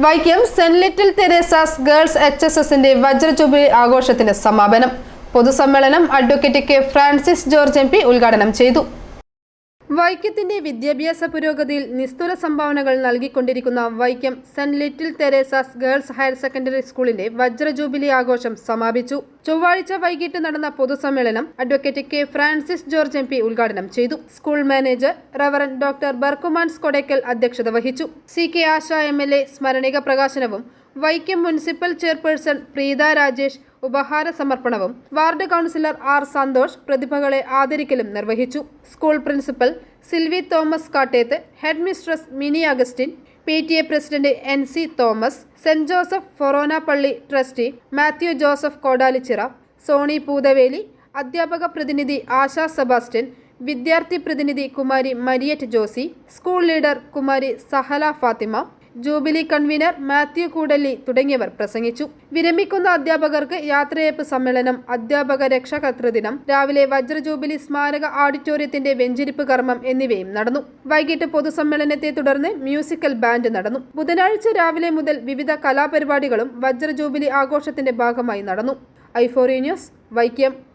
Vaikom saint little Theresa's girls H S എസിന്റെ വജ്രജൂബിലി ആഘോഷത്തിന് സമാപനം. പൊതുസമ്മേളനം advocate K Francis George M P ഉദ്ഘാടനം ചെയ്തു. വൈക്കത്തിന്റെ വിദ്യാഭ്യാസ പുരോഗതിയിൽ നിസ്തുല സംഭാവനകൾ നൽകിക്കൊണ്ടിരിക്കുന്ന Vaikom saint little Theresa's girls higher secondary സ്കൂളിന്റെ വജ്ര ജൂബിലി ആഘോഷം സമാപിച്ചു. ചൊവ്വാഴ്ച വൈകിട്ട് നടന്ന പൊതുസമ്മേളനം advocate K Francis George M P ഉദ്ഘാടനം ചെയ്തു. School manager reverend doctor Berchmans Kodackal അധ്യക്ഷത വഹിച്ചു. C K Asha M L A സ്മരണിക പ്രകാശനവും വൈക്കം മുനിസിപ്പൽ ചെയർപേഴ്സൺ പ്രീത രാജേഷ് ഉപഹാര സമർപ്പണവും വാർഡ് കൗൺസിലർ ആർ സന്തോഷ് പ്രതിഭകളെ ആദരിക്കലും നിർവഹിച്ചു. School principal Silvy Thomas Kattethu head mistress Mini Augustine P T A president N C Thomas saint Joseph Forane പള്ളി trustee Mathew Joseph Kodalichira Sony Poothavely അധ്യാപക പ്രതിനിധി Asha Sebastian വിദ്യാർത്ഥി പ്രതിനിധി കുമാരി മരിയറ്റ് ജോസി സ്കൂൾ ലീഡർ കുമാരി സഹല ഫാത്തിമ ജൂബിലി കൺവീനർ മാത്യു കൂടല്ലി തുടങ്ങിയവർ പ്രസംഗിച്ചു. വിരമിക്കുന്ന അധ്യാപകർക്ക് യാത്രയയപ്പ് സമ്മേളനം അധ്യാപക രക്ഷാകർതൃദിനം രാവിലെ വജ്ര ജൂബിലി സ്മാരക ഓഡിറ്റോറിയത്തിന്റെ വെഞ്ചിരിപ്പ് കർമ്മം എന്നിവയും നടന്നു. വൈകിട്ട് പൊതുസമ്മേളനത്തെ തുടർന്ന് മ്യൂസിക്കൽ ബാൻഡ് നടന്നു. ബുധനാഴ്ച രാവിലെ മുതൽ വിവിധ കലാപരിപാടികളും വജ്ര ജൂബിലി ആഘോഷത്തിന്റെ ഭാഗമായി നടന്നു. ഐഫോറി ന്യൂസ് വൈക്കം.